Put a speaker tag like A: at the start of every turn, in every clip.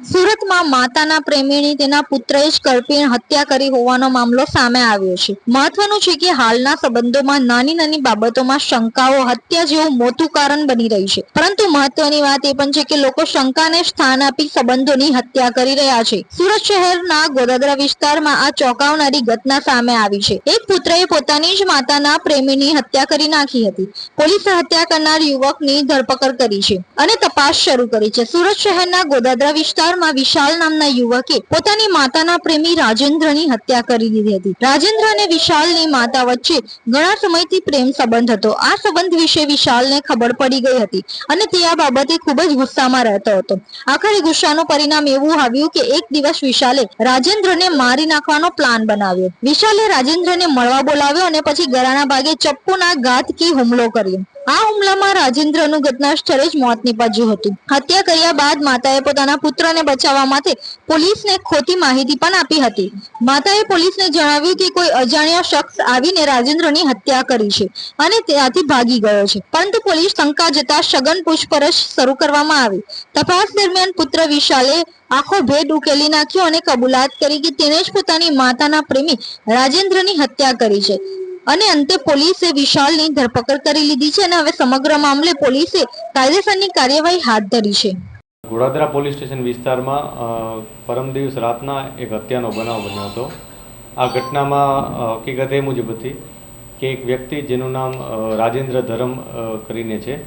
A: સુરતમાં માતાના પ્રેમીની તેના પુત્રએ જ કરપીણ હત્યા કરી હોવાનો મામલો સામે આવ્યો છે. મહત્વનું છે કે હાલના સંબંધોમાં નાની નાની બાબતોમાં શંકાઓ, હત્યા જેવું મોટું કારણ બની રહી છે. પરંતુ મહત્વની વાત એ પણ છે કે લોકો શંકાને સ્થાન આપી સંબંધોની હત્યા કરી રહ્યા છે. સુરત શહેરના ગોદાદરા વિસ્તારમાં આ ચોંકાવનારી ઘટના સામે આવી છે. એક પુત્રએ પોતાની જ માતાના પ્રેમીની હત્યા કરી નાખી હતી. પોલીસે હત્યા કરનાર યુવકની ધરપકડ કરી છે અને તપાસ શરૂ કરી છે. સુરત શહેરના ગોદાદરા વિસ્તારમાં વિશાલ નામના યુવકે પોતાની માતાના પ્રેમી રાજેન્દ્રની હત્યા કરી દીધી હતી. રાજેન્દ્ર અને વિશાલની માતા વચ્ચે ઘણા સમયથી પ્રેમ સંબંધ હતો. આ સંબંધ વિશે વિશાલને ખબર પડી ગઈ હતી અને તે આ બાબતે ખૂબ જ ગુસ્સામાં રહેતો હતો. આખરે ગુસ્સાનું પરિણામ એવું આવ્યું કે એક દિવસ વિશાલે રાજેન્દ્રને મારી નાખવાનો પ્લાન બનાવ્યો. વિશાલે રાજેન્દ્રને મળવા બોલાવ્યો અને પછી ગળાના ભાગે ચપ્પુના ઘાતકી હુમલો કર્યો. આ હુમલામાં રાજેન્દ્રનું ઘટના સ્થળે જ મોત નીપજ્યું હતું. હત્યા કર્યા બાદ માતાએ પોતાના પુત્રને બચાવવા માટે પોલીસને ખોટી માહિતી પણ આપી હતી. માતાએ પોલીસને જણાવ્યું કે કોઈ અજાણ્યા શખ્સ આવીને રાજેન્દ્રની હત્યા કરી છે અને ત્યાંથી ભાગી ગયો છે. પરંતુ પોલીસ શંકા જતા સઘન પૂછપરછ શરૂ કરવામાં આવી. તપાસ દરમિયાન પુત્ર વિશાલે આખો ભેદ ઉકેલી નાખ્યો અને કબૂલાત કરી કે તેણે જ પોતાની માતાના પ્રેમી રાજેન્દ્રની હત્યા કરી છે. અને અંતે પોલીસે વિશાલની ધરપકડ કરી લીધી છે અને હવે સમગ્ર મામલે પોલીસે કાયદેસરની કાર્યવાહી હાથ ધરી છે.
B: ગોડાદરા પોલીસ સ્ટેશન વિસ્તારમાં પરમ દિવસ રાતના એક હત્યાનો બનાવ બન્યો હતો. આ ઘટનામાં હકીકત એ મુજબ હતી કે એક વ્યક્તિ જેનું નામ રાજેન્દ્ર ધરમ કરીને છે.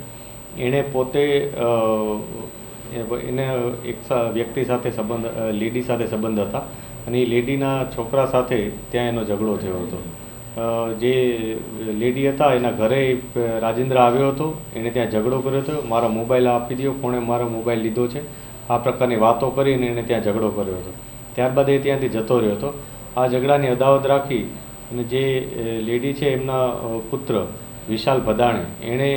B: એણે પોતે એને એક વ્યક્તિ સાથે સંબંધ લેડી સાથે સંબંધ હતા અને એ લેડીના છોકરા સાથે ત્યાં એનો ઝઘડો થયો હતો. જે લેડી હતા, એના ઘરે રાજેન્દ્ર આવ્યો હતો. એણે ત્યાં ઝઘડો કર્યો હતો. મારો મોબાઈલ આપી દો કોણે મારો મોબાઈલ લીધો છે? આ પ્રકારની વાતો કરીને એણે ત્યાં ઝઘડો કર્યો હતો. ત્યારબાદ એ ત્યાંથી જતો રહ્યો હતો. આ ઝઘડાની અદાવત રાખી અને જે લેડી છે, એમના પુત્ર વિશાલ ભદાણે, એણે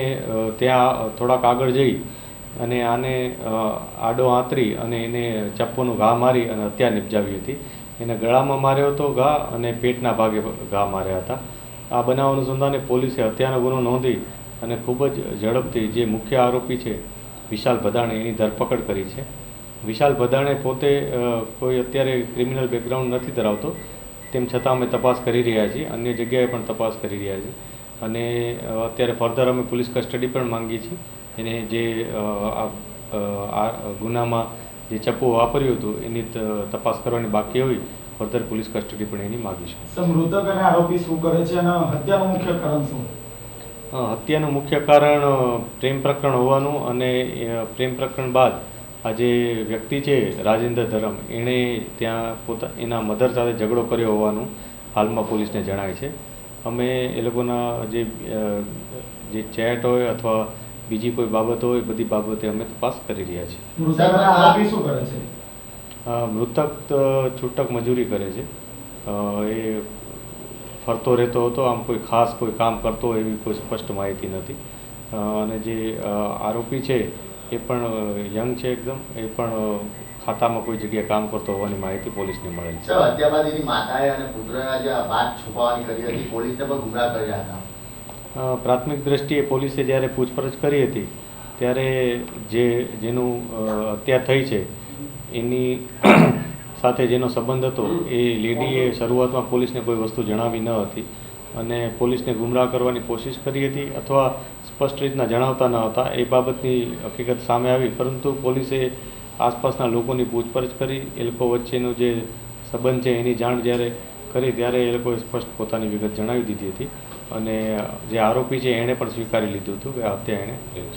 B: ત્યાં થોડાક આગળ જઈ અને આને આડો આંતરી અને એને ચપ્પોનું ઘા મારી અને હત્યા નિપજાવી હતી. એને ગળામાં માર્યો હતો ઘા અને પેટના ભાગે ઘા માર્યા હતા. આ બનાવ અનુસંધાને પોલીસે હત્યાનો ગુનો નોંધી અને ખૂબ જ ઝડપથી જે મુખ્ય આરોપી છે, વિશાલ ભદાણે એની ધરપકડ કરી છે. વિશાલ ભદાણે પોતે કોઈ અત્યારે ક્રિમિનલ બેકગ્રાઉન્ડ નથી ધરાવતો, તેમ છતાં અમે તપાસ કરી રહ્યા છીએ, અન્ય જગ્યાએ પણ તપાસ કરી રહ્યા છીએ. અને અત્યારે ફર્ધર અમે પોલીસ કસ્ટડી પણ માંગીએ છીએ. એને જે આ ગુનામાં જે ચપ્પુ વાપર્યું હતું એની તપાસ કરવાની બાકી હોય ફર્ધર પોલીસ કસ્ટડી પણ એની માગી
C: છે. મૃતક અને આરોપી શું કરે છે અને હત્યાનું મુખ્ય કારણ શું?
B: હત્યાનું મુખ્ય કારણ પ્રેમ પ્રકરણ હોવાનું અને પ્રેમ પ્રકરણ બાદ આ જે વ્યક્તિ છે રાજેન્દ્ર ધરમ એણે ત્યાં પોતા એના મધર સાથે ઝઘડો કર્યો હોવાનું હાલમાં પોલીસને જણાય છે. અમે એ લોકોના જે જે ચેટ હોય અથવા બીજી કોઈ બાબતો હોય બધી બાબતે અમે તપાસ કરી રહ્યા છીએ.
C: મૃતક
B: છૂટક મજૂરી કરે છે. એ ફરતો રહેતો હતો આમ કોઈ ખાસ કોઈ કામ કરતો હોય એવી કોઈ સ્પષ્ટ માહિતી નથી. અને જે આરોપી છે એ પણ યંગ છે એકદમ. એ પણ ખાતામાં કોઈ જગ્યાએ કામ કરતો હોવાની માહિતી પોલીસને મળેલ છે.
D: માતાએ અને પુત્રના જે વાત છુપાવવાની કરી હતી પોલીસને પણ ગુમરાહ કર્યા હતા.
B: પ્રાથમિક દ્રષ્ટિએ પોલીસે જ્યારે પૂછપરછ કરી હતી, ત્યારે જે, જેનું હત્યા થઈ છે, એની સાથે જેનો સંબંધ હતો, એ લેડીએ શરૂઆતમાં પોલીસને કોઈ વસ્તુ જણાવી ન હતી અને પોલીસને ગુમરાહ કરવાની કોશિશ કરી હતી અથવા સ્પષ્ટ રીતના જણાવતા ન હતા, એ બાબતની હકીકત સામે આવી. પરંતુ પોલીસે આસપાસના લોકોની પૂછપરછ કરી, એ લોકો વચ્ચેનો જે સંબંધ છે એની જાણ જ્યારે કરી, ત્યારે એ લોકોએ સ્પષ્ટ પોતાની વિગત જણાવી દીધી હતી. અને જે આરોપી છે, એણે પણ સ્વીકારી લીધું હતું કે આ હત્યા એણે કરી છે.